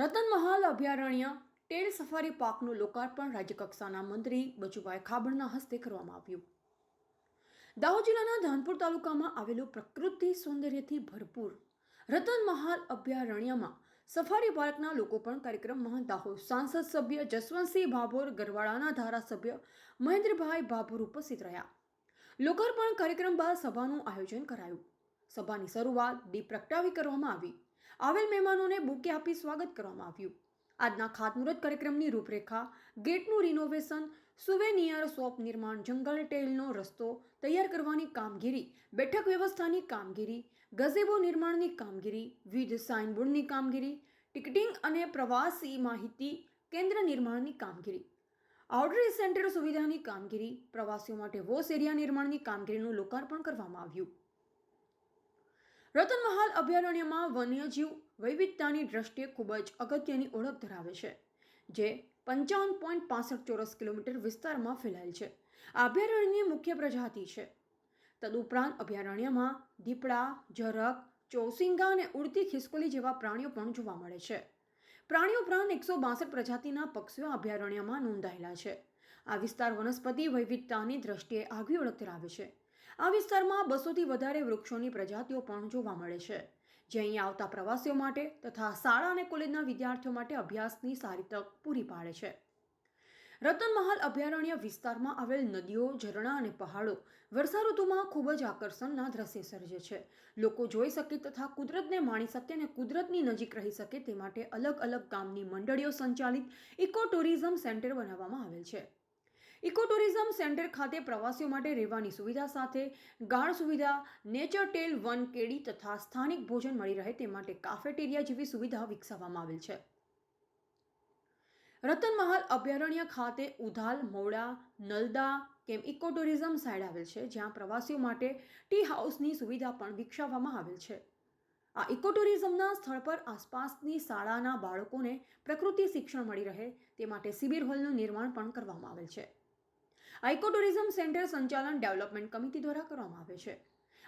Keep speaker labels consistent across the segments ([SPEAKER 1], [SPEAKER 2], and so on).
[SPEAKER 1] રતનમહાલ અભયારણ્ય ટેલ સફારી પાર્કનું લોકાર્પણ રાજ્યકક્ષાના મંત્રી બચુભાઈ ખાબડના હસ્તે કરવામાં આવ્યું. દાહોદ જિલ્લાના ધાનપુર તાલુકામાં આવેલું પ્રકૃતિ સૌંદર્યથી ભરપૂર રતનમહાલ અભયારણ્યમાં સફારી પાર્કના લોકો પણ કાર્યક્રમમાં દાહોદ સાંસદ સભ્ય જસવંતસિંહ ભાભોર, ગરવાડાના ધારાસભ્ય મહેન્દ્રભાઈ ભાભોર ઉપસ્થિત રહ્યા. લોકાર્પણ કાર્યક્રમ બાદ સભાનું આયોજન કરાયું. સભાની શરૂઆત દીપ પ્રગટાવી કરવામાં આવી. આવેલ મહેમાનોને બુકે આપી સ્વાગત કરવામાં આવ્યું. આજના ખાતમુહૂર્ત કાર્યક્રમની રૂપરેખા, ગેટનું રિનોવેશન, સુવેનિયર શોપ નિર્માણ, જંગલ ટેલનો રસ્તો તૈયાર કરવાની કામગીરી, બેઠક વ્યવસ્થાની કામગીરી, ગઝેબો નિર્માણની કામગીરી, વિવિધ સાઇનબોર્ડની કામગીરી, ટિકિટિંગ અને પ્રવાસી માહિતી કેન્દ્ર નિર્માણની કામગીરી આઉટરીચ સેન્ટર સુવિધાની કામગીરી, પ્રવાસીઓ માટે વોશ એરિયા નિર્માણની કામગીરીનું લોકાર્પણ કરવામાં આવ્યું. રતનમહાલ અભયારણ્યમાં વન્યજીવ વૈવિધતાની દ્રષ્ટિએ ખૂબ જ અગત્યની ઓળખ ધરાવે છે, જે પંચાવન પોઈન્ટ પાસઠ ચોરસ કિલોમીટર વિસ્તારમાં ફેલાયેલ છે. આ અભયારણ્યની મુખ્ય પ્રજાતિ છે. તદુપરાંત અભયારણ્યમાં દીપડા ઝરક ચોસિંગા અને ઉડતી ખિસકોલી જેવા પ્રાણીઓ પણ જોવા મળે છે. પ્રાણીઓ ઉપરાંત એકસો બાસઠ પ્રજાતિના પક્ષીઓ અભયારણ્યમાં નોંધાયેલા છે. આ વિસ્તાર વનસ્પતિ વૈવિધતાની દ્રષ્ટિએ આગવી ઓળખ ધરાવે છે. આ વિસ્તારમાં બસોથી વધારે વૃક્ષોની પ્રજાતિઓ પણ જોવા મળે છે. જે અહીં આવતા પ્રવાસીઓ માટે તથા શાળા અને કોલેજના વિદ્યાર્થીઓ માટે અભ્યાસની સારી તક પૂરી પાડે છે. રતનમહાલ અભયારણ્ય વિસ્તારમાં આવેલ નદીઓ, ઝરણા અને પહાડો વર્ષા ઋતુમાં ખૂબ જ આકર્ષણના દ્રશ્ય સર્જે છે. લોકો જોઈ શકે તથા કુદરતને માણી શકે અને કુદરતની નજીક રહી શકે તે માટે અલગ અલગ ગામની મંડળીઓ સંચાલિત ઇકો ટુરિઝમ સેન્ટર બનાવવામાં આવેલ છે. ઇકો ટુરિઝમ સેન્ટર ખાતે પ્રવાસીઓ માટે રહેવાની સુવિધા સાથે ગાળ સુવિધા, નેચર ટેલ વન કેડી તથા સ્થાનિક ભોજન મળી રહે તે માટે કાફેટેરિયા જેવી સુવિધા વિકસાવવામાં આવેલ છે. રતનમહાલ અભયારણ્ય ખાતે ઉધાલ મોડા નલદા કેમ ઇકો ટુરિઝમ સાઇડ આવેલ છે, જ્યાં પ્રવાસીઓ માટે ટી હાઉસની સુવિધા પણ વિકસાવવામાં આવેલ છે. આ ઇકોટુરિઝમના સ્થળ પર આસપાસની શાળાના બાળકોને પ્રકૃતિ શિક્ષણ મળી રહે તે માટે શિબિર હોલનું નિર્માણ પણ કરવામાં આવેલ છે. આ ઇકો ટુરિઝમ સેન્ટર સંચાલન ડેવલપમેન્ટ કમિટી દ્વારા કરવામાં આવે છે.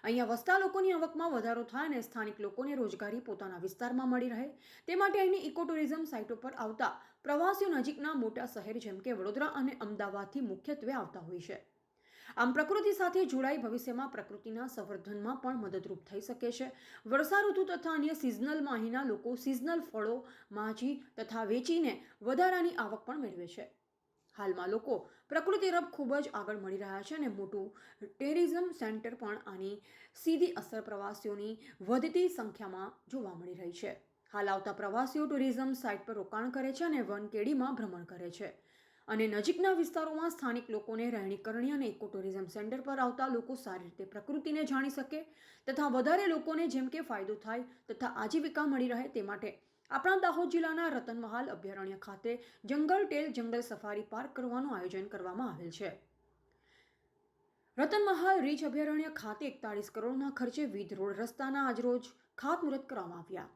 [SPEAKER 1] અહીંયા વસતા લોકોની આવકમાં વધારો થાય અને સ્થાનિક લોકોને રોજગારી પોતાના વિસ્તારમાં મળી રહે. તે માટે અહીંની ઇકો ટુરિઝમ સાઇટો પર આવતા પ્રવાસીઓ નજીકના મોટા શહેર જેમ કે વડોદરા અને અમદાવાદથી મુખ્યત્વે આવતા હોય છે. આમ પ્રકૃતિ સાથે જોડાઈ ભવિષ્યમાં પ્રકૃતિના સંવર્ધનમાં પણ મદદરૂપ થઈ શકે છે. વર્ષા ઋતુ તથા અન્ય સિઝનલમાં અહીંના લોકો સિઝનલ ફળો, માજી તથા વેચીને વધારાની આવક પણ મેળવે છે. હાલમાં લોકો પ્રકૃતિ તરફ ખૂબ જ આગળ મળી રહ્યા છે અને મોટું ટુરિઝમ સેન્ટર પણ આની સીધી અસર પ્રવાસીઓની વધતી સંખ્યામાં જોવા મળી રહી છે. હાલ આવતા પ્રવાસીઓ ટુરિઝમ સાઇટ પર રોકાણ કરે છે અને વનકેડીમાં ભ્રમણ કરે છે. અને નજીકના વિસ્તારોમાં સ્થાનિક લોકોને રહેણીકરણી અને ઇકો ટુરિઝમ સેન્ટર પર આવતા લોકો સારી રીતે પ્રકૃતિને જાણી શકે તથા વધારે લોકોને જેમ કે ફાયદો થાય તથા આજીવિકા મળી રહે તે માટે આપણા દાહોદ જિલ્લાના રતનમહાલ અભયારણ્ય ખાતે જંગલ ટેલ જંગલ સફારી પાર્ક કરવાનું આયોજન કરવામાં આવેલ છે. રતનમહાલ રીચ અભયારણ્ય ખાતે એકતાળીસ કરોડના ખર્ચે વિધ રોડ રસ્તાના આજરોજ ખાતમુહૂર્ત કરવામાં આવ્યા.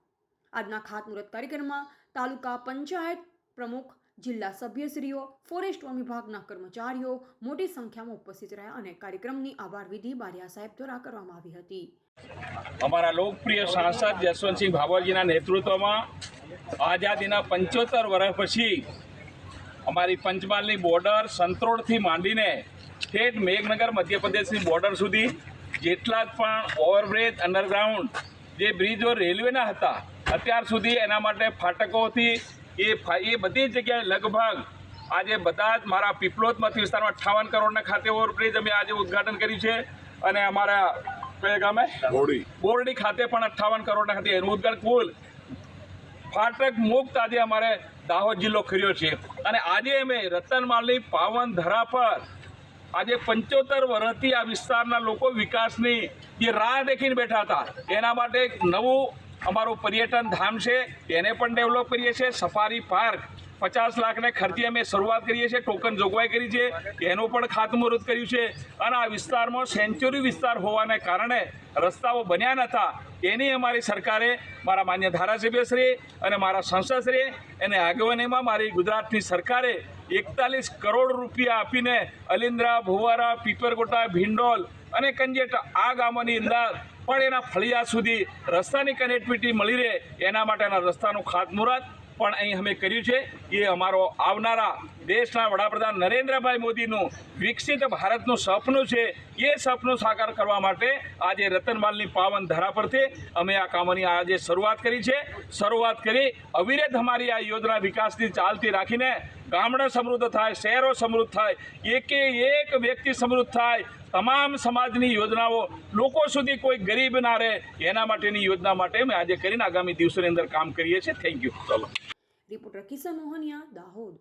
[SPEAKER 1] આજના ખાતમુહૂર્ત કાર્યક્રમમાં તાલુકા પંચાયત પ્રમુખ જિલ્લા સભ્યશ્રીઓ, ફોરેસ્ટ વન વિભાગના કર્મચારીઓ મોટી સંખ્યામાં ઉપસ્થિત રહ્યા અને કાર્યક્રમની આભાર વિધિ બારિયા સાહેબ દ્વારા કરવામાં આવી હતી.
[SPEAKER 2] અમારા લોકપ્રિય સાંસદ જસવંતસિંહ ભાવરજીના નેતૃત્વમાં આઝાદીના પંચોતેર વર્ષ પછી અમારી પંચમહાલની બોર્ડર સંત્રોડથી માંડીને ઠેઠ મેઘનગર મધ્યપ્રદેશની બોર્ડર સુધી જેટલા પણ ઓવરબ્રિજ અંડરગ્રાઉન્ડ જે બ્રિજો રેલવેના હતા, અત્યાર સુધી એના માટે ફાટકોથી એ એ બધી જગ્યાએ લગભગ આજે બધા જ મારા પીપલોદમાંથી વિસ્તારમાં અઠ્ઠાવન કરોડના ખાતે ઓવરબ્રિજ અમે આજે ઉદ્ઘાટન કર્યું છે. અને અમારા કયા ગામે
[SPEAKER 3] બોરડી.
[SPEAKER 2] બોરડી ખાતે પણ અઠ્ઠાવન કરોડના ખાતે એનું ઉદઘાટન કુલ ફાટક મુક્ત આજે અમારે દાહોદ જિલ્લો કર્યો છે. અને આજે અમે રતનમાલની પાવન ધરા પર આજે પંચોતેર વર્ષથી આ વિસ્તારના લોકો વિકાસની જે રાહ દેખીને બેઠા હતા એના માટે એક નવું અમારું પર્યટન ધામ છે એને પણ ડેવલપ કરીએ છીએ. સફારી પાર્ક પચાસ લાખને ખર્ચે અમે શરૂઆત કરીએ છીએ ટોકન જોગવાઈ કરી છે, એનું પણ ખાતમુહૂર્ત કર્યું છે. અને આ વિસ્તારમાં સેન્ચુરી વિસ્તાર હોવાને કારણે રસ્તાઓ બન્યા નહોતા એની અમારી સરકારે, મારા માન્ય ધારાસભ્યશ્રી અને મારા સંસદશ્રી એને આગેવાનીમાં મારી ગુજરાતની સરકારે એકતાલીસ કરોડ રૂપિયા આપીને અલિન્દ્રા ભુવારા પીપરકોટા ભિંડોલ અને કંજેટ આ ગામોની અંદર પણ એના ફળિયા સુધી રસ્તાની કનેક્ટિવિટી મળી રહે એના માટેના રસ્તાનું ખાતમુહૂર્ત પણ અહીં અમે કર્યું છે. એ અમારો આવનારા દેશના વડાપ્રધાન નરેન્દ્રભાઈ મોદીનું વિકસિત ભારતનું સપનું છે. એ સપનું સાકાર કરવા માટે આજે રતનમાલની પાવન ધરા પરથી અમે આ કામોની આજે શરૂઆત કરી છે. શરૂઆત કરી અવિરત અમારી આ યોજના વિકાસની ચાલતી રાખીને ગામડા સમૃદ્ધ થાય, શહેરો સમૃદ્ધ થાય, એકે એક વ્યક્તિ સમૃદ્ધ થાય તમામ સમાજની યોજનાઓ લોકો સુધી કોઈ ગરીબ ના રહે, એના માટેની યોજના માટે અમે આજે કરીને આગામી દિવસોની અંદર કામ કરીએ છીએ. થેન્ક યુ ચલો
[SPEAKER 1] રિપોર્ટર કિશન મોહનિયા, દાહોદ.